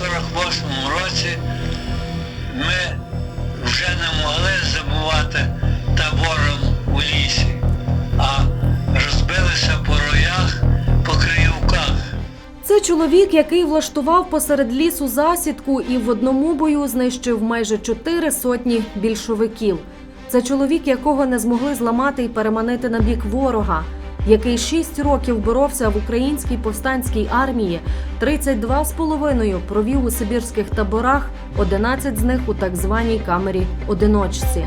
48-му році ми вже не могли забувати табором у лісі, а розбилися по роях, по криївках. Це чоловік, який влаштував посеред лісу засідку і в одному бою знищив майже чотири сотні більшовиків. Це чоловік, якого не змогли зламати і переманити на бік ворога, який шість років боровся в українській повстанській армії, 32 з половиною провів у сибірських таборах, 11 з них у так званій камері одиночці.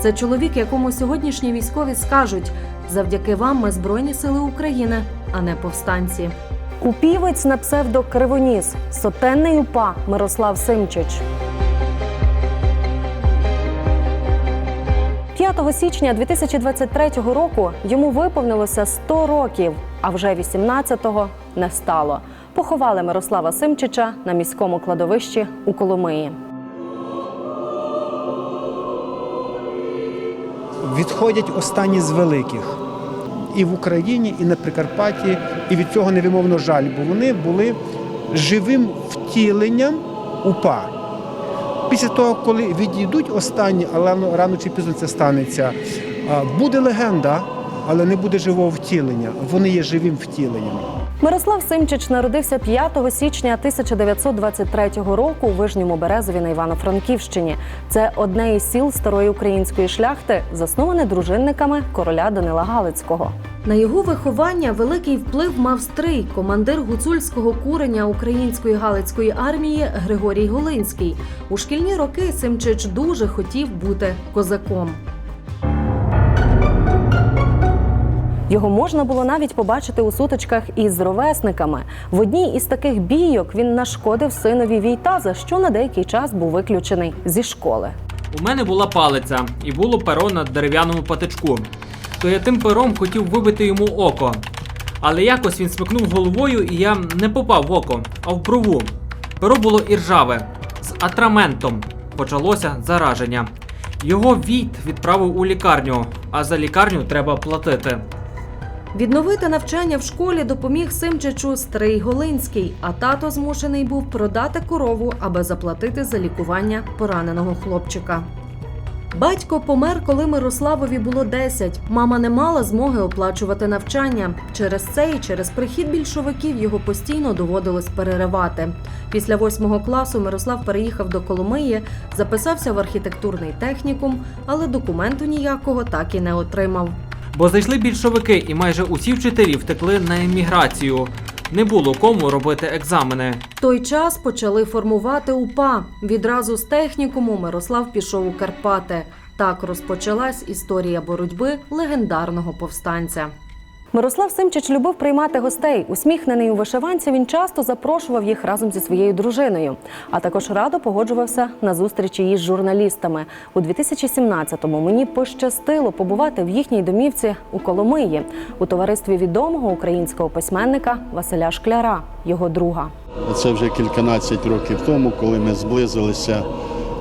Це чоловік, якому сьогоднішні військові скажуть: завдяки вам ми Збройні Сили України, а не повстанці. Упівець на псевдо Кривоніс, сотенний упа Мирослав Симчич. 5 січня 2023 року йому виповнилося 100 років, а вже 18-го не стало. Поховали Мирослава Симчича на міському кладовищі у Коломиї. відходять останні з великих і в Україні, і на Прикарпатті, і від цього невимовно жаль, бо вони були живим втіленням УПА. Після того, коли відійдуть останні, але рано- чи пізно це станеться, буде легенда, але не буде живого втілення. Вони є живим втіленням. Мирослав Симчич народився 5 січня 1923 року у Вижньому Березові на Івано-Франківщині. Це одне із сіл старої української шляхти, засноване дружинниками короля Данила Галицького. На його виховання великий вплив мав стрий, командир гуцульського куреня української галицької армії Григорій Голинський. У шкільні роки Симчич дуже хотів бути козаком. Його можна було навіть побачити у сутичках із ровесниками. В одній із таких бійок він нашкодив синові Війта, за що на деякий час був виключений зі школи. У мене була палиця і було перо на дерев'яному патичку. То я тим пером хотів вибити йому око. Але якось він смикнув головою, і я не попав в око, а в брову. Перо було іржаве з атраментом. Почалося зараження. Його війт відправив у лікарню, а за лікарню треба платити. Відновити навчання в школі допоміг Симчичу Стрий Голинський, а тато змушений був продати корову, аби заплатити за лікування пораненого хлопчика. Батько помер, коли Мирославові було 10. Мама не мала змоги оплачувати навчання. Через це і через прихід більшовиків його постійно доводилось переривати. Після восьмого класу Мирослав переїхав до Коломиї, записався в архітектурний технікум, але документу ніякого так і не отримав. Бо зайшли більшовики, і майже усі вчителі втекли на еміграцію. Не було кому робити екзамени. Той час почали формувати УПА. Відразу з технікуму Мирослав пішов у Карпати. Так розпочалась історія боротьби легендарного повстанця. Мирослав Симчич любив приймати гостей. Усміхнений у вишиванці, він часто запрошував їх разом зі своєю дружиною, а також радо погоджувався на зустрічі із журналістами. У 2017-му мені пощастило побувати в їхній домівці у Коломиї у товаристві відомого українського письменника Василя Шкляра, його друга. Це вже кільканадцять років тому, коли ми зблизилися.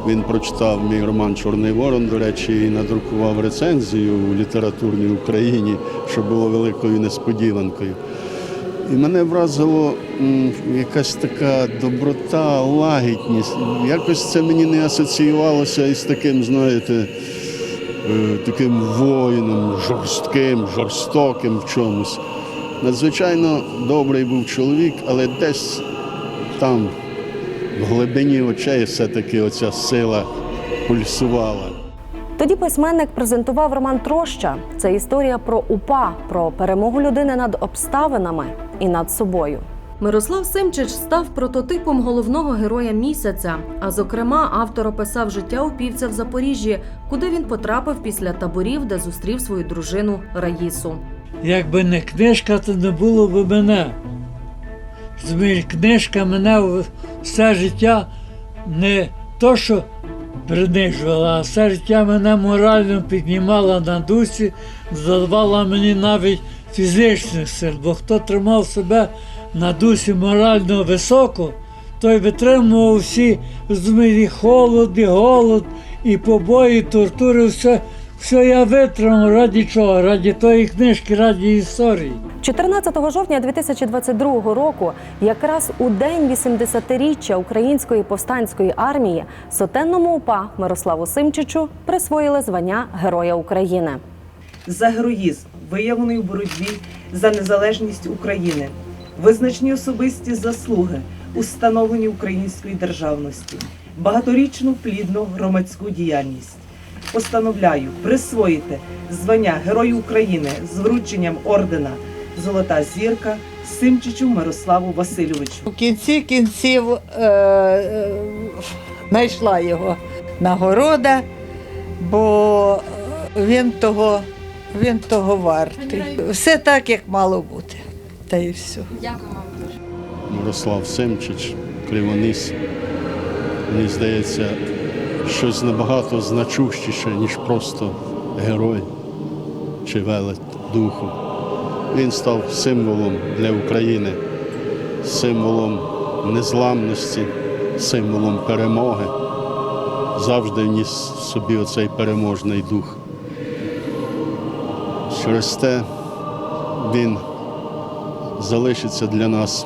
Він прочитав мій роман Чорний Ворон, до речі, і надрукував рецензію у літературній Україні, що було великою несподіванкою. І мене вразило якась така доброта, лагідність. Якось це мені не асоціювалося із таким, знаєте, е, таким воїном, жорстким, жорстоким в чомусь. Надзвичайно добрий був чоловік, але десь там в глибині очей все-таки оця сила пульсувала. Тоді письменник презентував роман Троща. Це історія про упа, про перемогу людини над обставинами і над собою. Мирослав Симчич став прототипом головного героя місяця. А зокрема, автор описав життя упівця в Запоріжжі, куди він потрапив після таборів, де зустрів свою дружину Раїсу. Якби не книжка, то не було б мене. Книжка мене все життя не то, що принижувала, а все життя мене морально піднімала на дусі, давала мені навіть фізичних сил, бо хто тримав себе на дусі морально високо, той витримував всі розумієш, холод, і голод, і побої, тортури, все Все я витримав раді чого? Раді тої книжки, раді історії. 14 жовтня 2022 року, якраз у день 80-річчя Української повстанської армії, сотенному УПА Мирославу Симчичу присвоїли звання Героя України. за героїзм, виявлений у боротьбі за незалежність України, визначні особисті заслуги у становленні української державності, багаторічну плідну громадську діяльність. Постановляю присвоїти звання Герою України з врученням ордена Золота зірка Симчичу Мирославу Васильовичу. У кінці кінців е, е, знайшла його нагорода, бо він того, він того вартий. Все так, як мало бути. Та й все. Дякую. Мирослав Семчич, Кривоніс. Мені здається, щось набагато значущіше, ніж просто герой чи велет духу. Він став символом для України, символом незламності, символом перемоги. Завжди вніс собі оцей переможний дух. Через те він залишиться для нас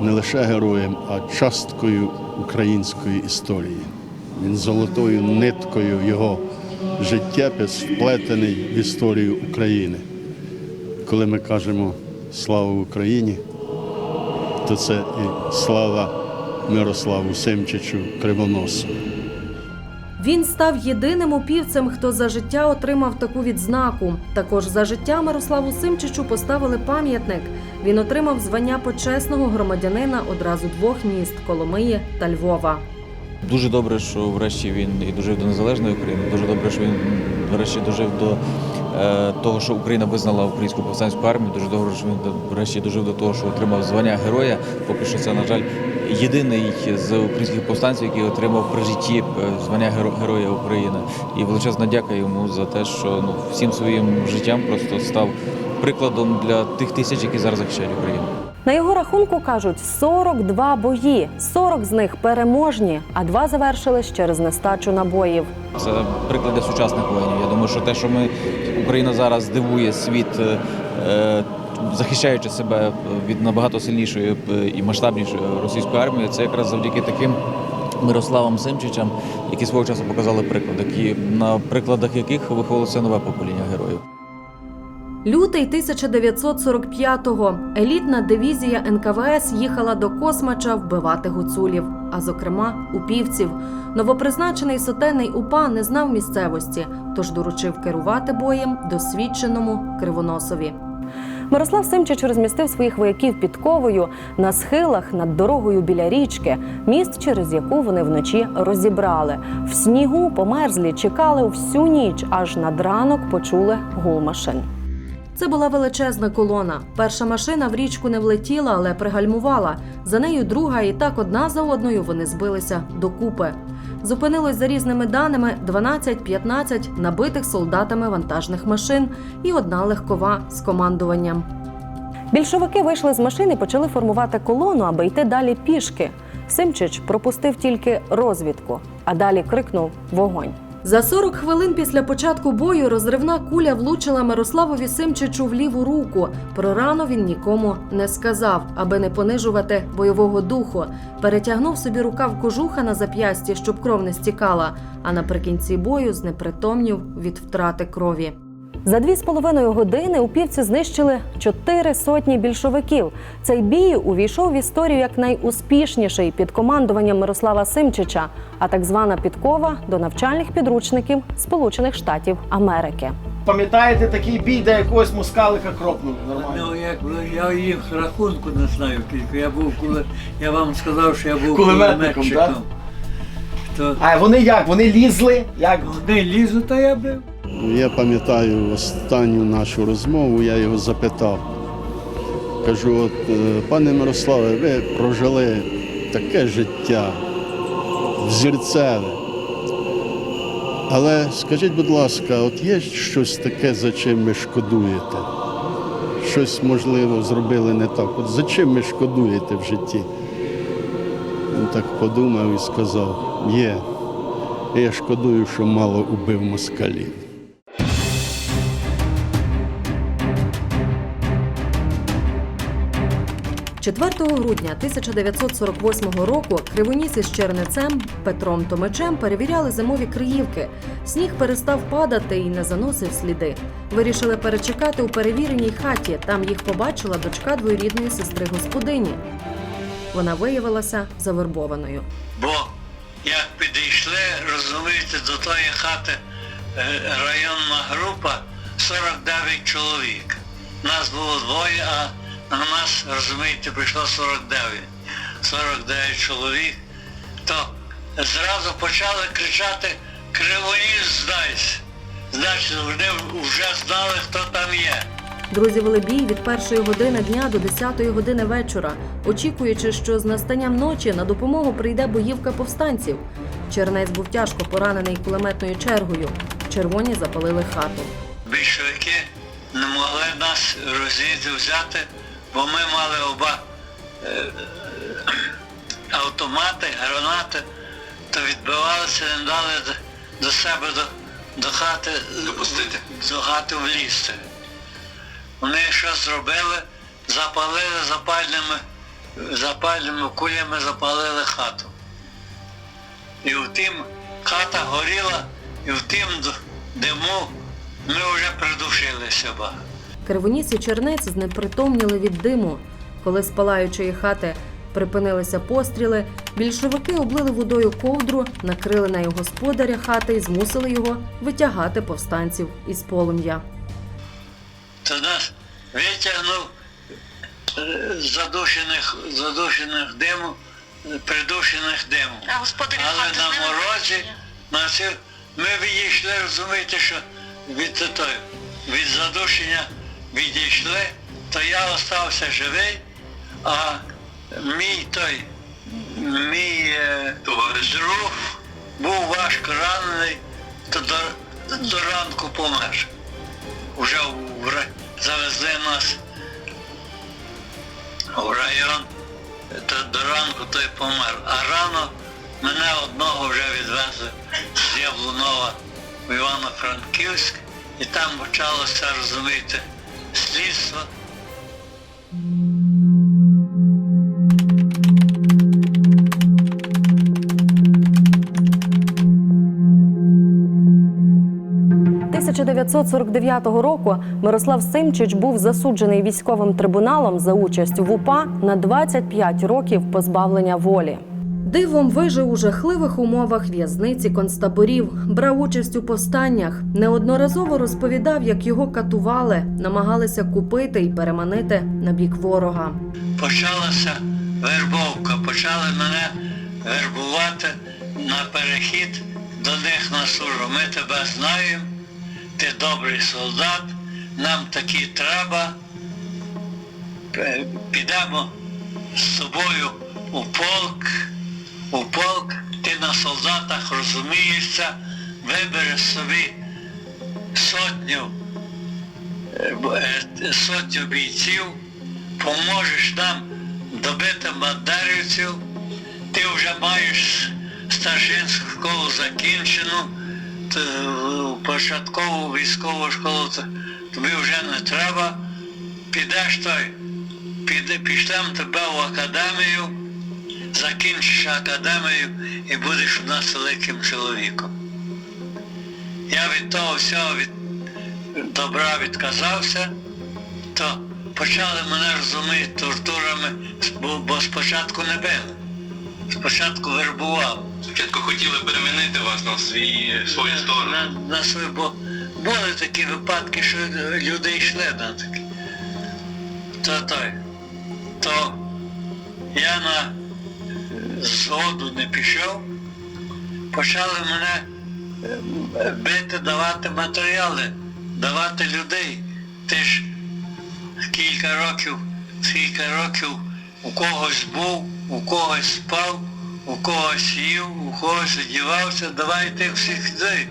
не лише героєм, а часткою української історії. Він золотою ниткою його життєпис вплетений в історію України. Коли ми кажемо слава Україні, то це і слава Мирославу Семчичу Кривоносу. Він став єдиним упівцем, хто за життя отримав таку відзнаку. Також за життя Мирославу Симчичу поставили пам'ятник. Він отримав звання почесного громадянина одразу двох міст Коломиї та Львова. Дуже добре, що врешті він і дожив до незалежної України. Дуже добре, що він врешті дожив до того, що Україна визнала українську повстанську армію. Дуже добре, що він врешті дожив до того, що отримав звання героя. Поки що це, на жаль, єдиний з українських повстанців, який отримав при житті е, звання Геро- Героя України. І величезна дяка йому за те, що ну всім своїм життям просто став прикладом для тих тисяч, які зараз захищають Україну. На його рахунку кажуть 42 бої, 40 з них переможні, а два завершились через нестачу набоїв. Це приклади сучасних воїнів. Я думаю, що те, що ми Україна зараз дивує світ, е, е, захищаючи себе від набагато сильнішої е, і масштабнішої російської армії, це якраз завдяки таким. Мирославам Симчичам, які свого часу показали приклад, які на прикладах яких виховувалося нове покоління героїв. Лютий 1945-го. Елітна дивізія НКВС їхала до Космача вбивати гуцулів, а зокрема упівців. Новопризначений сотенний УПА не знав місцевості, тож доручив керувати боєм досвідченому кривоносові. Мирослав Симчич розмістив своїх вояків під ковою на схилах над дорогою біля річки, міст, через яку вони вночі розібрали. В снігу померзлі чекали всю ніч, аж над ранок почули гул машин. Це була величезна колона. Перша машина в річку не влетіла, але пригальмувала. За нею друга, і так одна за одною вони збилися докупи. Зупинилось за різними даними 12-15 набитих солдатами вантажних машин і одна легкова з командуванням. Більшовики вийшли з машин і почали формувати колону, аби йти далі пішки. Симчич пропустив тільки розвідку, а далі крикнув вогонь. За 40 хвилин після початку бою розривна куля влучила Мирославові Симчичу в ліву руку. Про рану він нікому не сказав, аби не понижувати бойового духу. Перетягнув собі рукав кожуха на зап'ясті, щоб кров не стікала. А наприкінці бою знепритомнів від втрати крові. За дві з половиною години упівці знищили чотири сотні більшовиків. Цей бій увійшов в історію як найуспішніший під командуванням Мирослава Симчича, а так звана підкова до навчальних підручників Сполучених Штатів Америки. Пам'ятаєте такий бій, де якогось москалика кропнув нормально? Ну, як я їх рахунку не знаю, тільки я був, коли я вам сказав, що я був Кулеметником, кулеметчиком. То А вони як? Вони лізли? Як? не лізу, то я бив. Я пам'ятаю останню нашу розмову, я його запитав. Кажу, от, е, пане Мирославе, ви прожили таке життя взірцеве. Але скажіть, будь ласка, от є щось таке, за чим ви шкодуєте? Щось, можливо, зробили не так. От за чим ви шкодуєте в житті? Він так подумав і сказав, є. Я шкодую, що мало убив москалів. 4 грудня 1948 року Кривоніс із Чернецем Петром Томичем перевіряли зимові криївки. Сніг перестав падати і не заносив сліди. Вирішили перечекати у перевіреній хаті. Там їх побачила дочка двоюрідної сестри господині. Вона виявилася завербованою. Бо як підійшли, розумієте, до тої хати е, районна група 49 чоловік. Нас було двоє, а на нас, розумієте, прийшло 49. 49 чоловік. То зразу почали кричати Кривоніс здайся. Значить, вони вже знали, хто там є. Друзі вели бій від першої години дня до 10 години вечора, очікуючи, що з настанням ночі на допомогу прийде боївка повстанців. Чернець був тяжко поранений кулеметною чергою. Червоні запалили хату. більшовики не могли нас розійти взяти, бо ми мали оба е, автомати, гранати, то відбивалися, не дали до, себе до, до хати Допустити. до хати влізти. Вони що зробили, запалили запальними, запальними кулями запалили хату. І в тім хата горіла, і в тім д- диму ми вже придушили себе. Кривоніс і чернець знепритомніли від диму. Коли з палаючої хати припинилися постріли, більшовики облили водою ковдру, накрили нею господаря хати і змусили його витягати повстанців із полум'я. То нас витягнув е, задушених, задушених диму, е, придушених диму. А господарі Але хати на морозі на ми відійшли, розумієте, що від, від задушення відійшли, то я остався живий, а мій той, мій е, друг був важко ранений, то до, до ранку помер. Уже в, завезли нас в район, то до ранку той помер. А рано мене одного вже відвезли з Яблунова в Івано-Франківськ, і там почалося, розумієте, слідство. – 1949 року Мирослав Симчич був засуджений військовим трибуналом за участь в УПА на 25 років позбавлення волі. Дивом вижив у жахливих умовах в'язниці концтаборів, брав участь у повстаннях. Неодноразово розповідав, як його катували, намагалися купити і переманити на бік ворога. почалася вербовка, почали мене вербувати на перехід до них на службу. Ми тебе знаємо, ти добрий солдат, нам такі треба. Е, Підемо з тобою у полк, у полк, ти на солдатах розумієшся, вибереш собі сотню е, е, сотню бійців, поможеш нам добити бандерівців, ти вже маєш старшинську школу закінчену, початкову військову школу тобі вже не треба, підеш той, пішлем тебе в академію, закінчиш академію і будеш у нас великим чоловіком. Я від того всього від добра відказався, то почали мене розуміти тортурами, бо, спочатку не били. Спочатку вербували. Спочатку хотіли перемінити вас на свій, свою сторону. На, на свою, бо були такі випадки, що люди йшли на такі. То той. То я на згоду не пішов, почали мене е, бити, давати матеріали, давати людей. Ти ж кілька років, кілька років у когось був, у когось спав, у когось їв, у когось одівався, давай тих всіх людей.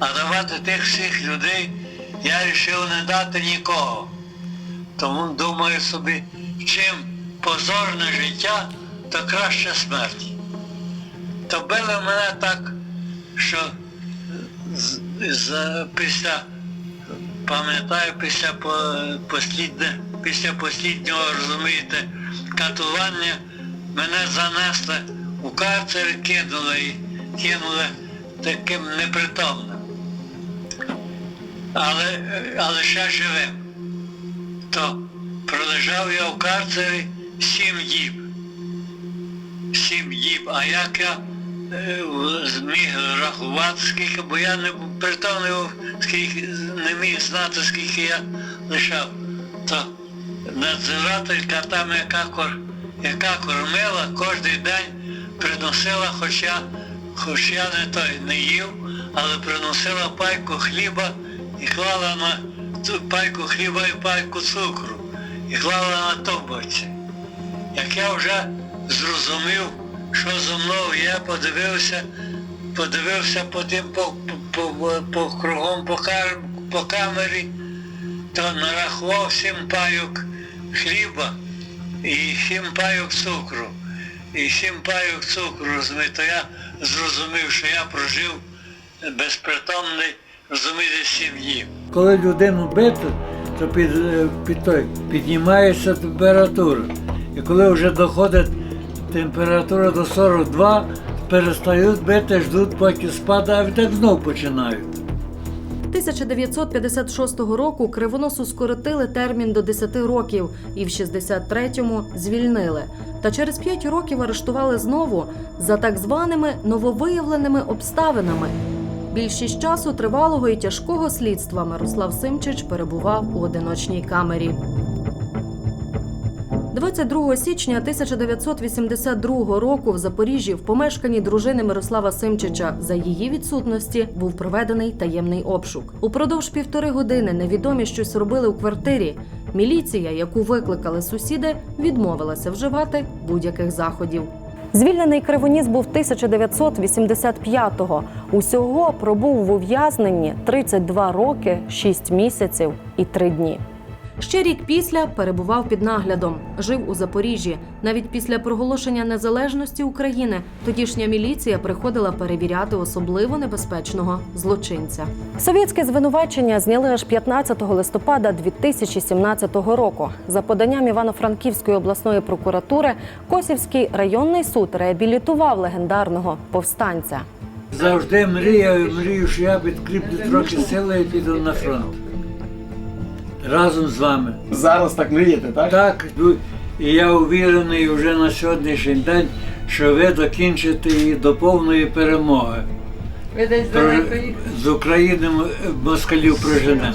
А давати тих всіх людей я вирішив не дати нікого. Тому думаю собі, чим позорне життя, то краще смерть. То били мене так що після, пам'ятаю, після послідне, після посліднього, розумієте, катування мене занесли у карцер кинули, і кинули таким непритомним. Але, але ще живим. То пролежав я в карцері сім діб. Сім діб. А як я е, зміг рахувати, скільки, бо я не притомний, скільки, не міг знати, скільки я лишав. То надзирателька там, яка, яка кормила, кожен день приносила, хоч я, хоч я не той не їв, але приносила пайку хліба і клала на пайку хліба і пайку цукру. І клала на тумбочці. Як я вже зрозумів, що зо мною є, подивився, подивився по тим по, по, по, по кругом по, по камері, то нарахував сім пайок хліба і сім пайок цукру. І сім пайок цукру, розумієте, то я зрозумів, що я прожив безпритомний, розумієте, сім днів. Коли людину бити, то під, е, під той, піднімається температура. І коли вже доходить температура до 42, перестають бити, ждуть, поки спадає, а так знов починають. 1956 року кривоносу скоротили термін до 10 років і в 63-му звільнили. Та через 5 років арештували знову за так званими нововиявленими обставинами. Більшість часу тривалого і тяжкого слідства Мирослав Симчич перебував у одиночній камері. 22 січня 1982 року в Запоріжжі в помешканні дружини Мирослава Симчича за її відсутності був проведений таємний обшук. Упродовж півтори години невідомі щось робили у квартирі. Міліція, яку викликали сусіди, відмовилася вживати будь-яких заходів. Звільнений Кривоніс був 1985-го. Усього пробув в ув'язненні 32 роки, 6 місяців і 3 дні. Ще рік після перебував під наглядом, жив у Запоріжжі. Навіть після проголошення незалежності України тодішня міліція приходила перевіряти особливо небезпечного злочинця. Совєтське звинувачення зняли аж 15 листопада 2017 року. За поданням Івано-Франківської обласної прокуратури, Косівський районний суд реабілітував легендарного повстанця. Завжди мріяю, мрію, що я підкріплю трохи сили і піду на фронт. Разом з вами. Зараз так мрієте, так? Так, ну, і я уверений вже на сьогоднішній день, що ви докінчите її до повної перемоги. Ви десь Про- З України москалів проженемо.